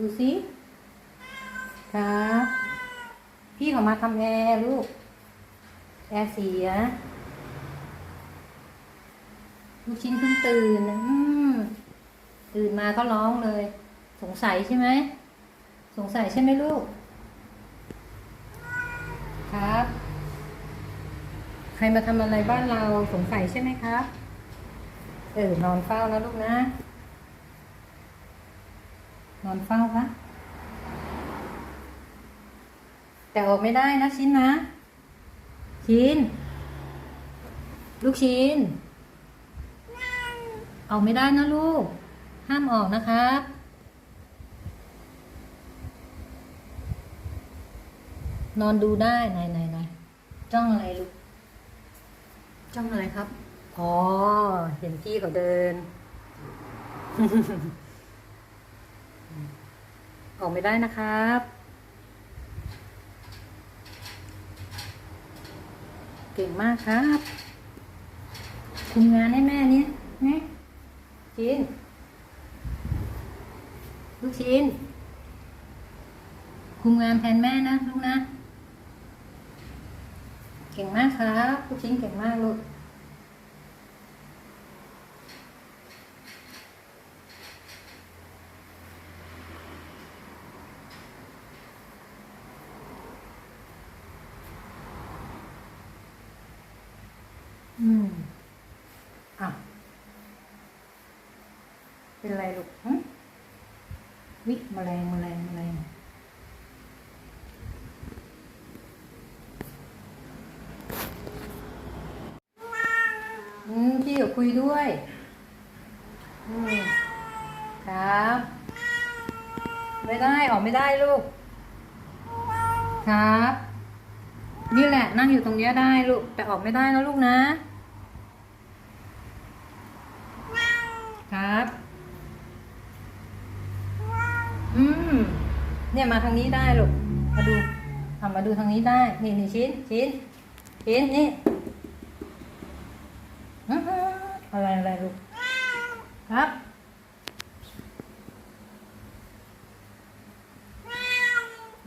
ดูสิครับพี่เขามาทำแอร์ลูก แอร์เสีย ลูกชิ้นเพิ่งตื่นนะอืมตื่นมาก็ร้องเลย สงสัยใช่ไหม สงสัยใช่ไหมลูก ครับ ใครมาทำอะไรบ้านเราสงสัยใช่ไหมครับ เออนอนเฝ้านะลูกนะ นอนเฝ้าคะแต่ออกไม่ได้นะชิ้นนะ ชิ้น ลูกชิ้น ออกไม่ได้นะลูก ห้ามออกนะครับนอนดูได้ไหนไหนไหนจ้องอะไรลูก จ้องอะไรครับ อ๋อ เห็นพี่เขาเดิน ออกไม่ได้นะครับ เก่งมากครับคุมงานให้แม่เนี่ยนี่ชินลูกชินคุมงานแทนแม่นะลูกนะ เก่งมากครับลูกชิ้นเก่งมากลูก อืมอะเป็นไรลูกฮะวิมแมลงแมลงแมลงอืมพี่ก็คุยด้วยอืมครับ ไม่ได้ออกไม่ได้ลูก ครับ นี่แหละนั่งอยู่ตรงนี้ได้ลูก แต่ออกไม่ได้นะลูกนะ ครับ อื มเนี่ยมาทางนี้ได้ลูกมาดูทำมาดูทางนี้ได้ นี่นี่ชิ้น ชิ้น ชิ้นนี่อะไรอะไรลูกครับ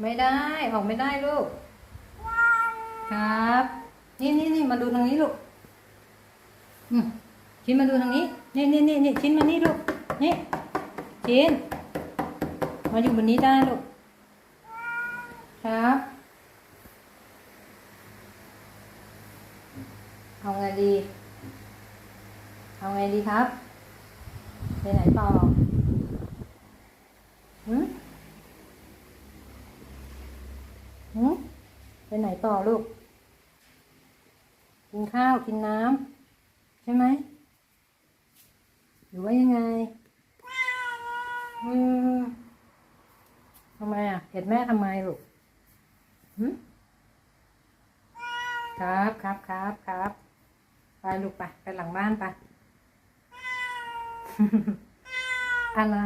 ไม่ได้ออกไม่ได้ลูก ครับ นี่นี่นี่มาดูทางนี้ลูกชิ้นมาดูทางนี้ นี่นี่นี่นี่ชิ้นมานี่ลูก นี่ ชิ้น มาอยู่บนนี้ได้ลูก ครับ เอาไงดี เอาไงดีครับ ไปไหนต่อหืมหืมไปไหนต่อลูก กินข้าว กินน้ำใช่ไหม หรือว่ายังไง อืมำไมอะเห็นแม่ทำไมลูกครับครับครับครับไปลูกไปไปหลังบ้านไปอะไร